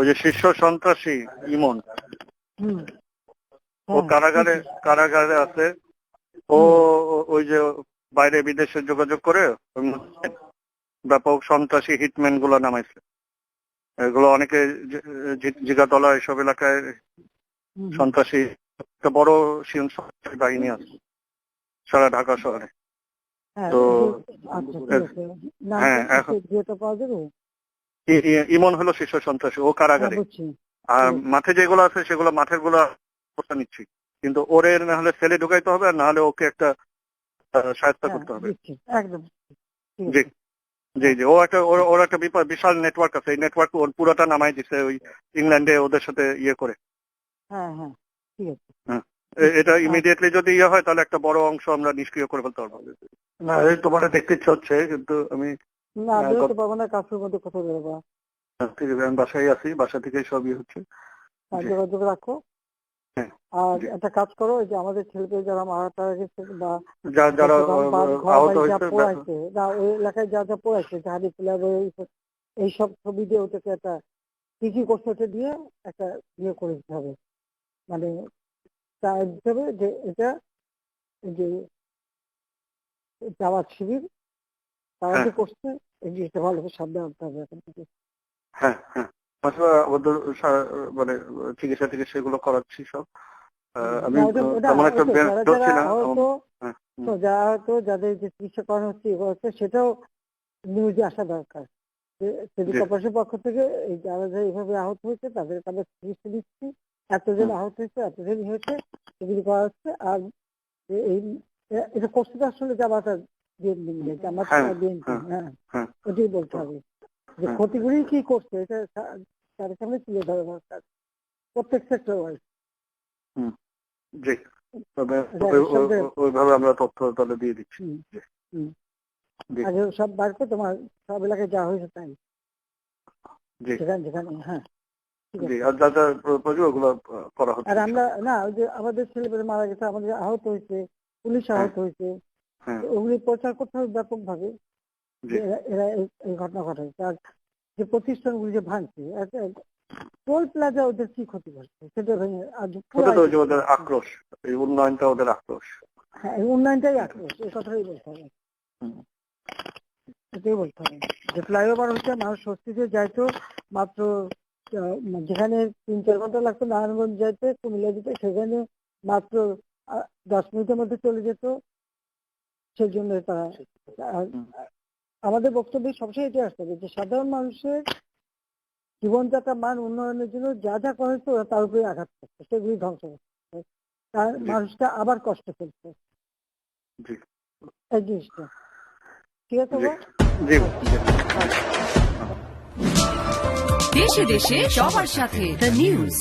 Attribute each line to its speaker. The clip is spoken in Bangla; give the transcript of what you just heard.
Speaker 1: ওই যে শীর্ষ সন্ত্রাসী ইমন। ও কারাগারে কারাগারে আছে। ও ওই যে বাইরে বিদেশে যোগাযোগ করে ব্যাপক সন্ত্রাসী হিটম্যানগুলো নামাইছে। এগুলো অনেকে জিগাতলা এসব এলাকায় সন্ত্রাসী। একটা বড় সন্ত্রাসী বাহিনী আছে সারা ঢাকা শহরে।
Speaker 2: হ্যাঁ,
Speaker 1: তো
Speaker 2: আচ্ছা
Speaker 1: হ্যাঁ, এখন- ইমন হলো শীর্ষ সন্ত্রাসী ও কারাগারে।
Speaker 2: হ্যাঁ,
Speaker 1: আর মাঠে যেগুলো আছে সেগুলো মাঠেরগুলো অবস্থা নিচ্ছি। কিন্তু ওরে না হলে সেলে ঢুকাইতে হবে আর না হলে ওকে একটা সাহায্য
Speaker 2: হ্যাঁ,
Speaker 1: করতে হবে।
Speaker 2: একদম।
Speaker 1: জি। জি জি। ও একটা ওর ওর একটা বিশাল নেটওয়ার্ক আছে। এই নেটওয়ার্ক ওর পুরোটা নামাই দিছে ওই ইংল্যান্ডে ওদের সাথে ইয়ে করে।
Speaker 2: হ্যাঁ হ্যাঁ। ঠিক আছে।
Speaker 1: এ- এটা ইমিডিয়েটলি যদি ইয়ে হয় তাহলে একটা বড় অংশ আমরা নিষ্ক্রিয় করে ফেলতে পারব। না তোমার দেখতে ইচ্ছে হচ্ছে কিন্তু আমি
Speaker 2: না
Speaker 1: হ্যাঁ,
Speaker 2: বেরোতে পারব না কাজের মধ্যে কোথাও বেরোবো।
Speaker 1: ঠিক আছে আমি বাসায় আছি বাসা থেকেই সবই হচ্ছে।
Speaker 2: হ্যাঁ, যোগাযোগ রাখো।
Speaker 1: হ্যাঁ,
Speaker 2: আর একটা কাজ করো যে আমাদের ছেলেপেলে যারা মারা টারা গেছে বা
Speaker 1: যারা আহত হয়েছে
Speaker 2: না ওই এলাকায় যা যা পোড়াইছে জাহাদি প্লেয়ার এইসব ছবি দিয়ে ওটাকে একটা কি কি করছে ওটা দিয়ে একটা ইয়ে করে দিতে হবে। মানে তা দিতে হবে যে এটা যে জামাত শিবির তারা
Speaker 1: হ্যাঁ।
Speaker 2: করছে ভালো করে সাবধান হবে এখন থেকে।
Speaker 1: হ্যাঁ হ্যাঁ। মানে চিকিৎসা টিকিৎসা এগুলো করাচ্ছি সব। আমি তেমন একটা না হ্যাঁ,
Speaker 2: যারা হয়তো যাদের যে চিকিৎসা করানো হচ্ছে হচ্ছে সেটাও নিউজে আসা দরকার। পক্ষ থেকে এই যারা যারা এইভাবে আহত হয়েছে তাদের তাদের চিকিৎসা দিচ্ছি এতজন আহত হয়েছে এতজন হয়েছে এগুলি করা হচ্ছে। আর এই এটা তো আসলে জামাতা বিএনপি জামাত
Speaker 1: হ্যাঁ,
Speaker 2: বিএনপি
Speaker 1: হ্যাঁ,
Speaker 2: হ্যাঁ
Speaker 1: হ্যাঁ।
Speaker 2: ওটাই বলতে হবে। যে। ক্ষতিগুলি কি করছে এটা তাদের সামনে তুলে ধরা দরকার। প্রত্যেক সেক্টর ওয়াইজ
Speaker 1: জি। তবে ওইভাবে আমরা তথ্য তাহলে দিয়ে দিচ্ছি।
Speaker 2: আগে সব বার করে তোমার সব এলাকায় যা হয়েছে তাই। যেখানে যেখানে হ্যাঁ।
Speaker 1: আর
Speaker 2: আমরা না ওই যে আমাদের ছেলেপেলে মারা গেছে আমাদের আহত হয়েছে পুলিশ। আহত হয়েছে।
Speaker 1: হ্যাঁ
Speaker 2: ওগুলি প্রচার করতে হবে ব্যাপক ভাবে এরা এই- ঘটনা ঘটাইছে আর যে প্রতিষ্ঠানগুলি যে ভাঙছে টোল প্লাজা ওদের কি ক্ষতি করছে? সেটা ভেঙে
Speaker 1: ওদের আক্রোশ। এই উন্নয়নটা ওদের আক্রোশ।
Speaker 2: হ্যাঁ এই উন্নয়নটাই আক্রোশ। এই কথাটাই বলতে হবে। এটাই বলতে হবে। যে ফ্লাইওভার হচ্ছে মানুষ স্বস্তিতে যাইতো মাত্র যেখানে তিন চার ঘণ্টা লাগতো নারায়ণগঞ্জ যাইতে কুমিল্লা যেতে সেখানে মাত্র দশ মিনিটের মধ্যে চলে যেত। সেই জন্য তারা আমাদের বক্তব্য সবসময় এটা আসতে হবে যে সাধারণ মানুষের জীবনযাত্রা মান উন্নয়নের জন্য যা যা করা হয়েছে ওরা তার উপরে আঘাত করছে সেগুলি ধ্বংস করছে। তার মানুষটা আবার কষ্ট ফেলছে
Speaker 1: জি।
Speaker 2: এই জিনিসটা। ঠিক আছে।
Speaker 3: দেশে দেশে সবার সাথে দ্য নিউজ